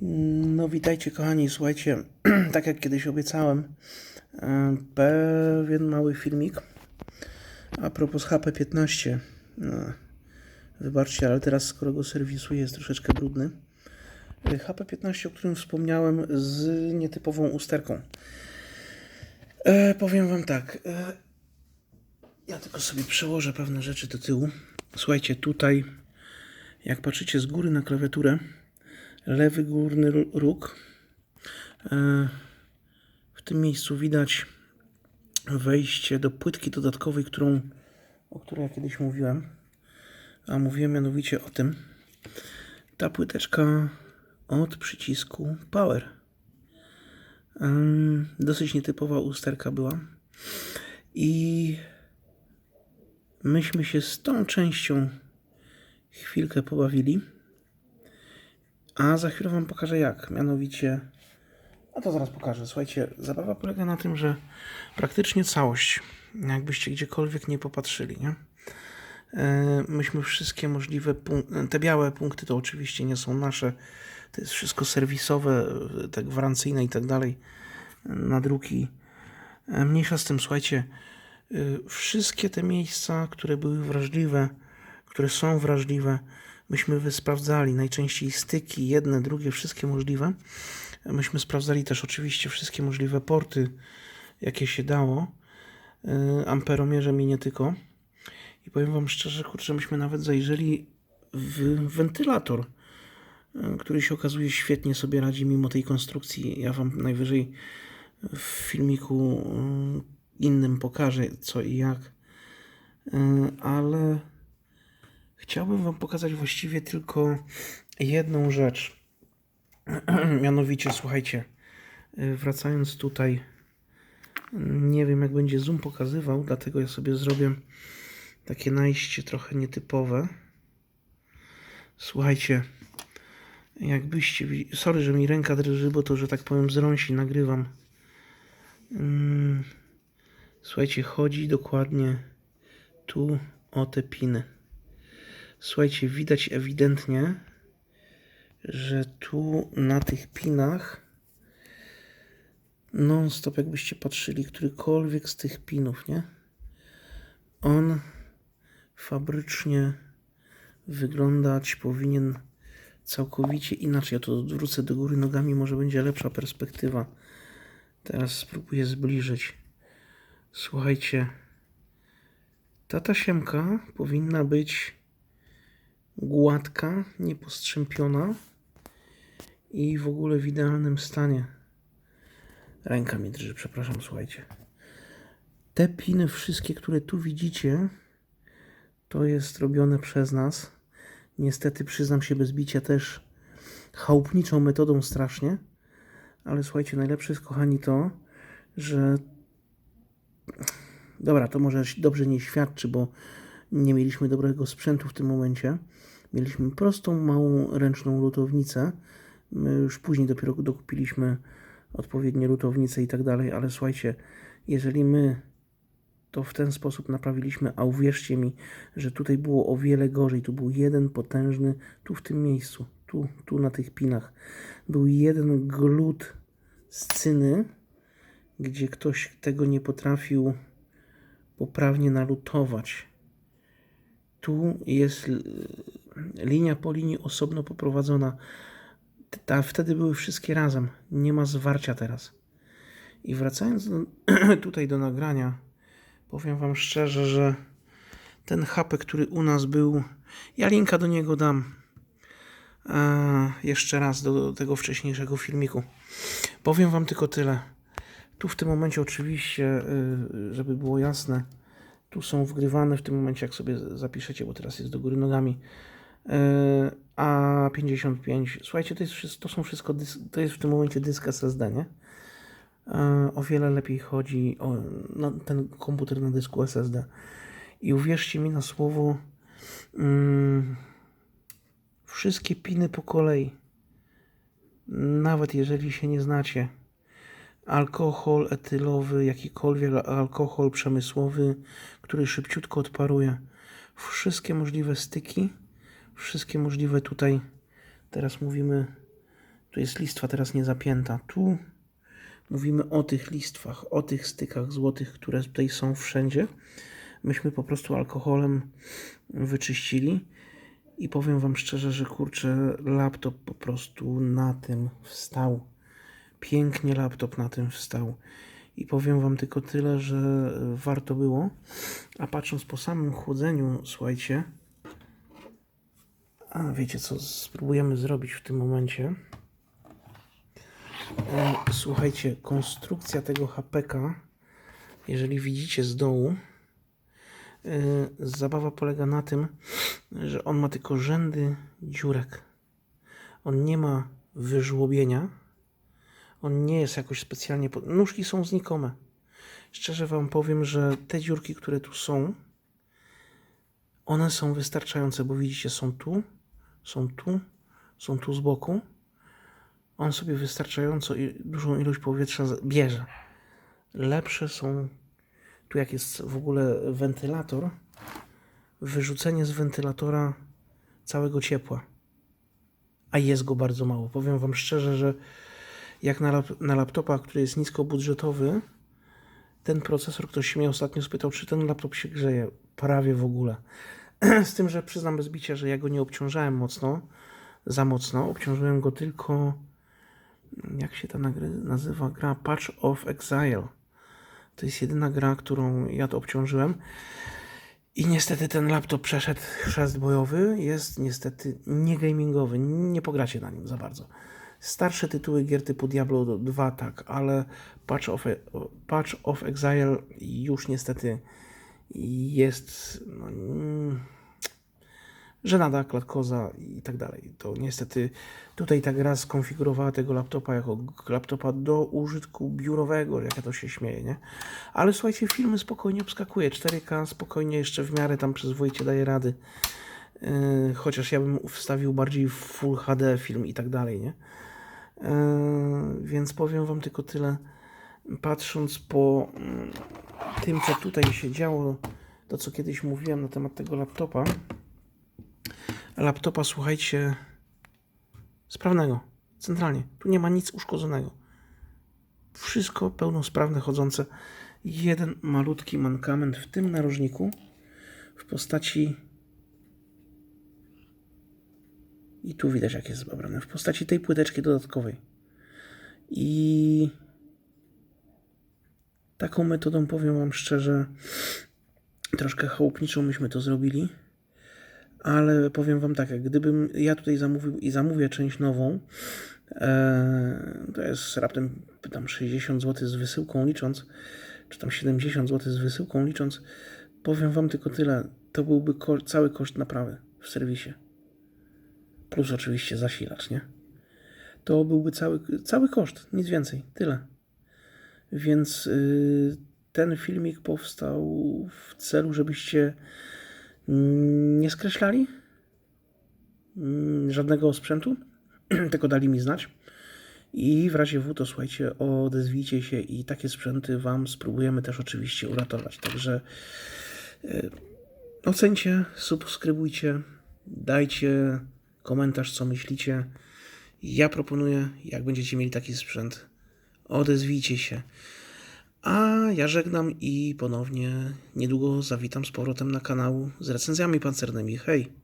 No witajcie kochani, słuchajcie, tak jak kiedyś obiecałem, pewien mały filmik a propos HP15. No, wybaczcie, ale teraz skoro go serwisuję jest troszeczkę brudny. E, HP15, o którym wspomniałem z nietypową usterką. E, powiem wam tak, e, ja tylko sobie przełożę pewne rzeczy do tyłu. Słuchajcie, tutaj jak patrzycie z góry na klawiaturę, lewy górny róg. E, W tym miejscu widać wejście do płytki dodatkowej, którą, o której ja kiedyś mówiłem. A mówiłem mianowicie o tym. Ta płyteczka od przycisku Power. Dosyć nietypowa usterka była. I myśmy się z tą częścią chwilkę pobawili. A za chwilę Wam pokażę jak. Mianowicie, a to zaraz pokażę. Słuchajcie, zabawa polega na tym, że praktycznie całość, jakbyście gdziekolwiek nie popatrzyli, nie? E, Myśmy wszystkie możliwe te białe punkty to oczywiście nie są nasze, to jest wszystko serwisowe, te gwarancyjne i tak dalej, nadruki. E, Mniejsza z tym, słuchajcie, e, wszystkie te miejsca, które były wrażliwe, które są wrażliwe, myśmy wysprawdzali najczęściej styki, jedne, drugie, wszystkie możliwe. Myśmy sprawdzali też oczywiście wszystkie możliwe porty, jakie się dało, yy, amperomierzem i nie tylko. I powiem Wam szczerze, kurczę, myśmy nawet zajrzeli w wentylator, yy, który się okazuje świetnie sobie radzi mimo tej konstrukcji. Ja Wam najwyżej w filmiku yy, innym pokażę co i jak, ale Chciałbym Wam pokazać właściwie tylko jedną rzecz. Mianowicie, słuchajcie, y, wracając tutaj, nie wiem jak będzie zoom pokazywał, dlatego ja sobie zrobię takie najście trochę nietypowe. Słuchajcie, jakbyście sorry, że mi ręka drży, bo to, że tak powiem, z nagrywam. Mm, Słuchajcie, chodzi dokładnie tu o te piny. Słuchajcie, widać ewidentnie, że tu na tych pinach non-stop jakbyście patrzyli, którykolwiek z tych pinów, nie? On fabrycznie wyglądać powinien całkowicie inaczej. Ja to odwrócę do góry nogami, może będzie lepsza perspektywa. Teraz spróbuję zbliżyć. Słuchajcie, ta tasiemka powinna być gładka, niepostrzępiona i w ogóle w idealnym stanie. Ręka mi drży, przepraszam, słuchajcie. Te piny wszystkie, które tu widzicie, to jest robione przez nas. Niestety, przyznam się bez bicia też chałupniczą metodą strasznie. Ale słuchajcie, najlepsze jest, kochani, to, że dobra, to może dobrze nie świadczy, bo nie mieliśmy dobrego sprzętu w tym momencie. Mieliśmy prostą, małą, ręczną lutownicę. My już później dopiero dokupiliśmy odpowiednie lutownice i tak dalej, ale słuchajcie, jeżeli my to w ten sposób naprawiliśmy, a uwierzcie mi, że tutaj było o wiele gorzej. Tu był jeden potężny, tu w tym miejscu, tu, tu na tych pinach, był jeden glut z cyny, gdzie ktoś tego nie potrafił poprawnie nalutować. Tu jest linia po linii osobno poprowadzona. Ta, wtedy były wszystkie razem. Nie ma zwarcia teraz. I wracając do, tutaj do nagrania, powiem Wam szczerze, że ten HP, który u nas był, ja linka do niego dam e, jeszcze raz do, do tego wcześniejszego filmiku. Powiem Wam tylko tyle. Tu w tym momencie oczywiście, y, żeby było jasne, tu są wgrywane w tym momencie, jak sobie zapiszecie, bo teraz jest do góry nogami. y, A 55. Słuchajcie, to, jest, to są wszystko, to jest w tym momencie dysk SSD, nie? E, O wiele lepiej chodzi o na ten komputer na dysku SSD. I uwierzcie mi na słowo, mm, wszystkie piny po kolei, nawet jeżeli się nie znacie, alkohol etylowy, jakikolwiek alkohol przemysłowy, który szybciutko odparuje. Wszystkie możliwe styki, wszystkie możliwe tutaj, teraz mówimy Tu jest listwa teraz nie zapięta. Tu mówimy o tych listwach, o tych stykach złotych, które tutaj są wszędzie. Myśmy po prostu alkoholem wyczyścili. I powiem Wam szczerze, że kurczę, laptop po prostu na tym wstał. Pięknie laptop na tym wstał. I powiem Wam tylko tyle, że warto było. A patrząc po samym chłodzeniu, słuchajcie, a wiecie co, spróbujemy zrobić w tym momencie. E, Słuchajcie, konstrukcja tego HPK, jeżeli widzicie z dołu, e, zabawa polega na tym, że on ma tylko rzędy dziurek. On nie ma wyżłobienia. On nie jest jakoś specjalnie. Po... Nóżki są znikome. Szczerze Wam powiem, że te dziurki, które tu są, one są wystarczające, bo widzicie, są tu, są tu, są tu z boku. On sobie wystarczająco i dużą ilość powietrza bierze. Lepsze są tu, jak jest w ogóle wentylator, wyrzucenie z wentylatora całego ciepła. A jest go bardzo mało. Powiem Wam szczerze, że jak na, lap- na laptopa, który jest niskobudżetowy, ten procesor, ktoś mnie ostatnio spytał, czy ten laptop się grzeje. Prawie w ogóle. Z tym, że przyznam bez bicia, że ja go nie obciążałem mocno, za mocno. Obciążyłem go tylko, jak się ta nazywa gra? Patch of Exile. To jest jedyna gra, którą ja to obciążyłem. I niestety ten laptop przeszedł chrzest bojowy. Jest niestety nie gamingowy. Nie pogracie na nim za bardzo. Starsze tytuły gier typu Diablo 2 tak, ale Patch of, Patch of Exile już niestety jest no, mm, żenada, klatkoza i tak dalej. To niestety tutaj ta gra skonfigurowała tego laptopa jako laptopa do użytku biurowego, jak ja to się śmieję, nie? Ale słuchajcie, filmy spokojnie obskakuje, 4K spokojnie jeszcze w miarę tam przyzwoicie daje rady. Yy, chociaż ja bym wstawił bardziej Full HD film i tak dalej, nie? Yy, więc powiem Wam tylko tyle. Patrząc po mm, tym, co tutaj się działo, to co kiedyś mówiłem na temat tego laptopa. Laptopa, słuchajcie, sprawnego, centralnie. Tu nie ma nic uszkodzonego. Wszystko pełnosprawne, chodzące. Jeden malutki mankament w tym narożniku w postaci i tu widać, jak jest zabrane. W postaci tej płyteczki dodatkowej. I taką metodą, powiem Wam szczerze, troszkę chałupniczą myśmy to zrobili. Ale powiem Wam tak, jak gdybym ja tutaj zamówił i zamówię część nową, e, to jest raptem tam 60 zł z wysyłką licząc, czy tam 70 zł z wysyłką licząc, powiem Wam tylko tyle, to byłby ko- cały koszt naprawy w serwisie plus oczywiście zasilacz, nie? To byłby cały, cały koszt, nic więcej, tyle. Więc y, ten filmik powstał w celu, żebyście mm, nie skreślali mm, żadnego sprzętu, tylko dali mi znać. I w razie W to słuchajcie, odezwijcie się i takie sprzęty Wam spróbujemy też oczywiście uratować. Także y, ocencie, subskrybujcie, dajcie komentarz, co myślicie. Ja proponuję, jak będziecie mieli taki sprzęt, odezwijcie się. A ja żegnam i ponownie niedługo zawitam z powrotem na kanał z recenzjami pancernymi. Hej!